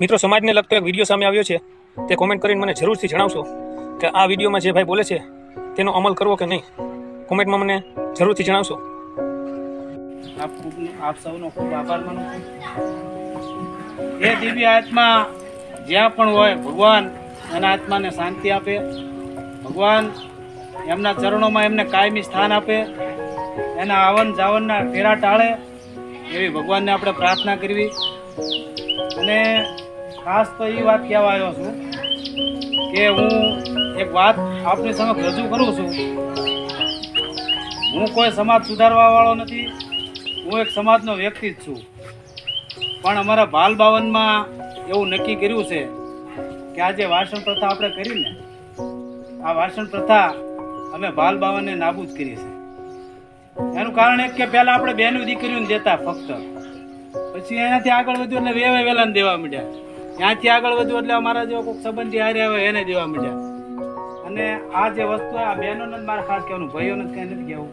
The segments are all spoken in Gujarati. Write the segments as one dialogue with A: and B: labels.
A: મિત્રો, સમાજને લગતો એક વીડિયો સામે આવ્યો છે. તે કોમેન્ટ કરીને મને જરૂરથી જણાવશો કે આ વિડીયોમાં જે ભાઈ બોલે છે, તેનો અમલ કરવો કે નહીં? કોમેન્ટમાં મને જરૂરથી જણાવશો.
B: આપ ખૂબ, આપ સૌનો ખૂબ આભાર માનું છું. એ દિવ્ય આત્મા જ્યાં પણ હોય, ભગવાન એના આત્માને શાંતિ આપે. ભગવાન એમના ચરણોમાં એમને કાયમી સ્થાન આપે. એના આવન જાવનના ફેરા ટાળે. એવી ભગવાનને આપણે પ્રાર્થના કરવી. અને ખાસ તો એ વાત કહેવા આવ્યો છું કે હું એક વાત આપની સમક્ષ રજૂ કરું છું. હું કોઈ સમાજ સુધારવા વાળો નથી, હું એક સમાજનો વ્યક્તિ જ છું. પણ અમારા બાલ બાવનમાં એવું નક્કી કર્યું છે કે આજે વાસણ પ્રથા આપણે કરીને આ વાસણ પ્રથા અમે બાલ બાવનને નાબૂદ કરી છે એનું કારણ એક કે પહેલાં આપણે બેનું દીકરીઓને દેતા ફક્ત. પછી એનાથી આગળ વધ્યું એટલે વેવે વેલાને દેવા માંડ્યા. ત્યાંથી આગળ વધ્યું એટલે અમારા જેવા કોઈક સંબંધી હારે આવે એને દેવા માંડ્યા અને આ જે વસ્તુ આ બહેનોને જ મારે ખાસ કહેવાનું, ભાઈઓને જ કંઈ નથી કહેવું.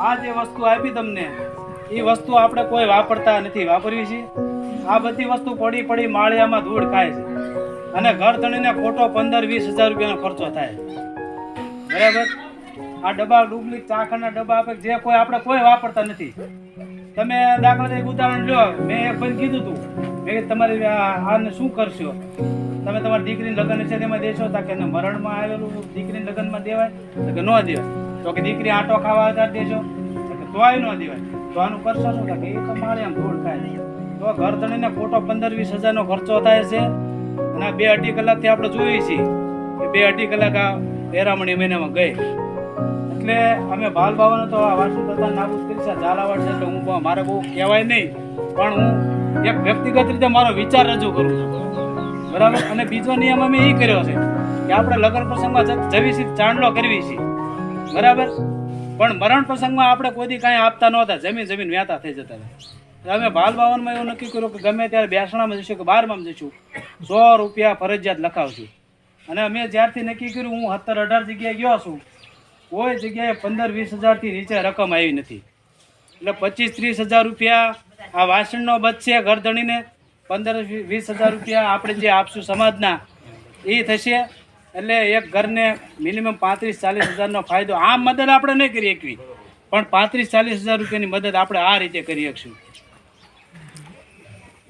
B: આ જે વસ્તુ આપી તમને એ વસ્તુ આપણે કોઈ વાપરતા નથી. વાપરવી છે? આ બધી વસ્તુ પડી પડી માળિયામાં ધૂળ ખાય છે. અને ઘર ધણીને ખોટો પંદર વીસ હજાર રૂપિયાનો ખર્ચો થાય. બરાબર? આ ડબ્બા ડુપ્લિક ચાખરના ડબ્બા આપે, જે કોઈ આપણે કોઈ વાપરતા નથી. તમે દાખલા તરીકે ઉદાહરણ લો, મેં એક ભાઈ કીધું હતું કીધું તમારી આને શું કરશો? તમે તમારી દીકરીને લગ્ન છે તેમાં દેશો તા કે મરણમાં આવેલું દીકરીને લગ્નમાં દેવાય? તો કે ન દેવાય. તો કે દીકરી આટો ખાવા આધાર દેશો તો તોય ન દેવાય. તો આનું કરશો શું? કે એ તો મારે આમ ધૂળ ખાય. તો ઘર ધણીને ખોટો પંદર વીસ હજારનો ખર્ચો થાય છે. અને બે અઢી કલાકથી આપણે જોઈએ છીએ કે બે અઢી કલાક આ વેરામણી મહિનામાં ગઈ. એટલે અમે બાલ બાવાનો તો આ વાસુ પ્રધાન નાબૂદ કરી છે ઝાલાવાડ છે એટલે હું મારે બહુ કહેવાય નહીં. પણ હું એક વ્યક્તિગત રીતે મારો વિચાર રજૂ કરું છું. બરાબર? અને બીજો નિયમ અમે એ કર્યો છે કે આપણે લગ્ન પ્રસંગમાં જવી છીએ ચાંદલો કરવી છીએ બરાબર? પણ મરણ પ્રસંગમાં આપણે કોઈ દી કાંઈ આપતા નહોતા, જમીન જમીન વ્યાતા થઈ જતા હતા. અમે બાલ બાવનમાં એવું નક્કી કર્યું કે ગમે ત્યારે બેસણામાં જઈશું કે બારમાં જઈશું, સો રૂપિયા ફરજિયાત લખાવશું. અને અમે જ્યારથી નક્કી કર્યું, હું સત્તર અઢાર જગ્યાએ ગયો છું, કોઈ જગ્યાએ પંદર વીસ હજારથી નીચે રકમ આવી નથી. એટલે પચીસ ત્રીસ હજાર રૂપિયા આ વાસણનો બચશે ઘરધણીને પંદર વી- વીસ હજાર રૂપિયા આપણે જે આપશું સમાજના એ થશે. એટલે એક ઘરને મિનિમમ પાંત્રીસ ચાલીસ હજારનો ફાયદો. આ મદદ આપણે નહીં કરી શકવી, પણ પાંત્રીસ ચાલીસ હજાર રૂપિયાની મદદ આપણે આ રીતે કરી શકશું.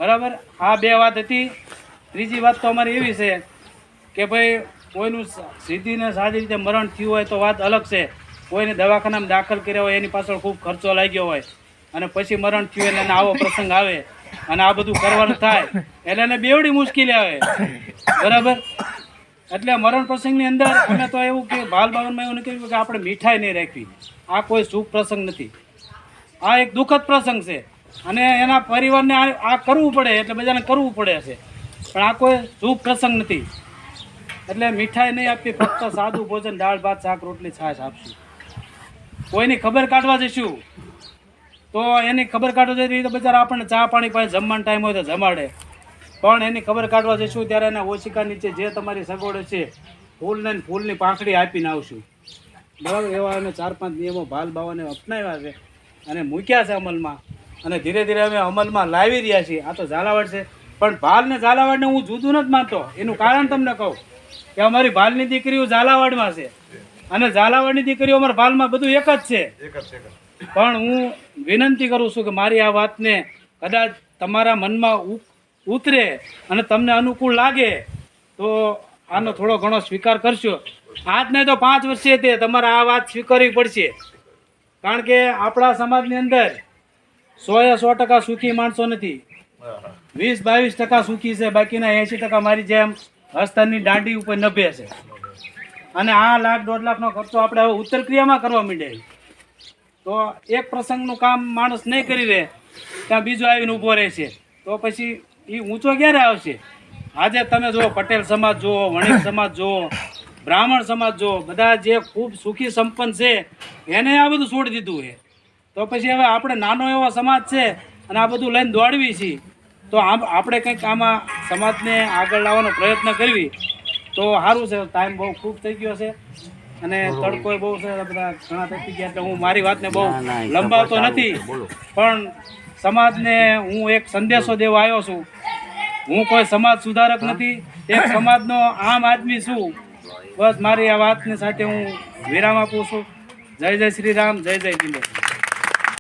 B: બરાબર? આ બે વાત હતી. ત્રીજી વાત તો અમારી એવી છે કે ભાઈ, કોઈનું સીધીને સાદી રીતે મરણ થયું હોય તો વાત અલગ છે. કોઈને દવાખાનામાં દાખલ કર્યા હોય, એની પાછળ ખૂબ ખર્ચો લાગ્યો હોય. અને પછી મરણ થયું એટલે આવો પ્રસંગ આવે અને આ બધું કરવાનું થાય, એટલે એને બેવડી મુશ્કેલી આવે. બરાબર? એટલે મરણ પ્રસંગની અંદર અમે તો એવું કે બાલ બાવનમાં એવું નથી કે આપણે મીઠાઈ નહીં રાખવી. આ કોઈ શુભ પ્રસંગ નથી. આ એક દુઃખદ પ્રસંગ છે. અને એના પરિવારને આ આ કરવું પડે, એટલે બધાને કરવું પડે છે. પણ આ કોઈ શુભ પ્રસંગ નથી. એટલે મીઠાઈ નહીં આપી ફક્ત સાદું ભોજન, દાળ, ભાત, શાક, રોટલી, છાશ આપશું. કોઈની ખબર કાઢવા જઈશું? તો એની ખબર કાઢવા જઈએ તો બજાર આપણને ચા પાણી પાસે જમવાનો ટાઈમ હોય તો જમાડે. પણ એની ખબર કાઢવા જઈશું ત્યારે એના ઓશિકા નીચે જે તમારી સગવડ છે, ફૂલને ને ફૂલની પાંખડી આપીને આવશું. બરાબર? એવા અમે ચાર પાંચ નિયમો ભાલ બાવાને અપનાવ્યા છે અને મૂક્યા છે અમલમાં. અને ધીરે ધીરે અમે અમલમાં લાવી રહ્યા છીએ. આ તો ઝાલાવાડ છે. પણ ભાલ ને ઝાલાવાડને હું જુદું નથી માનતો. એનું કારણ તમને કહું કે અમારી ભાલની દીકરીઓ ઝાલાવાડમાં છે. અને ઝાલાવાડની દીકરીઓ અમારા ભાલમાં બધું એક જ છે. એક જ છે પણ હું વિનંતી કરું છું કે મારી આ વાતને કદાચ તમારા મનમાં ઉતરે અને તમને અનુકૂળ લાગે, તો આનો થોડો ઘણો સ્વીકાર કરશો. આજ નહીં તો પાંચ વર્ષે તે તમારે આ વાત સ્વીકારવી પડશે. કારણ કે આપણા સમાજની અંદર સો એ સો ટકા સુખી માણસો નથી. વીસ બાવીસ ટકા સુખી છે, બાકીના એંશી ટકા મારી જેમ હસ્તાની દાંડી ઉપર નભે છે. અને આ લાખ દોઢ લાખનો ખર્ચો આપણે હવે ઉત્તર ક્રિયામાં કરવા માંડ્યા તો એક પ્રસંગનું કામ માણસ નહીં કરી રહે, ત્યાં બીજો આવીને ઊભો રહે છે. તો પછી એ ઊંચો ક્યારે આવશે? આજે તમે જુઓ, પટેલ સમાજ જુઓ, વણિક સમાજ જુઓ, બ્રાહ્મણ સમાજ જુઓ, બધા જે ખૂબ સુખી સંપન્ન છે, એને આ બધું છોડી દીધું છે. તો પછી હવે આપણે નાનો એવો સમાજ છે અને આ બધું લઈને દોડવી છીએ તો આમ આપણે કંઈક આમાં સમાજને આગળ લાવવાનો પ્રયત્ન કરવી. તો સારું છે, ટાઈમ બહુ ખૂબ થઈ ગયો છે. અને તડકો બહુ છે બધા ઘણા થતી ગયા એટલે હું મારી વાતને બહુ લંબાવતો નથી. પણ સમાજને હું એક સંદેશો દેવા આવ્યો છું. હું કોઈ સમાજ સુધારક નથી એક સમાજનો આમ આદમી છું. બસ મારી આ વાતની સાથે હું વિરામ આપું છું. જય જય શ્રી રામ જય જય કિલ્લે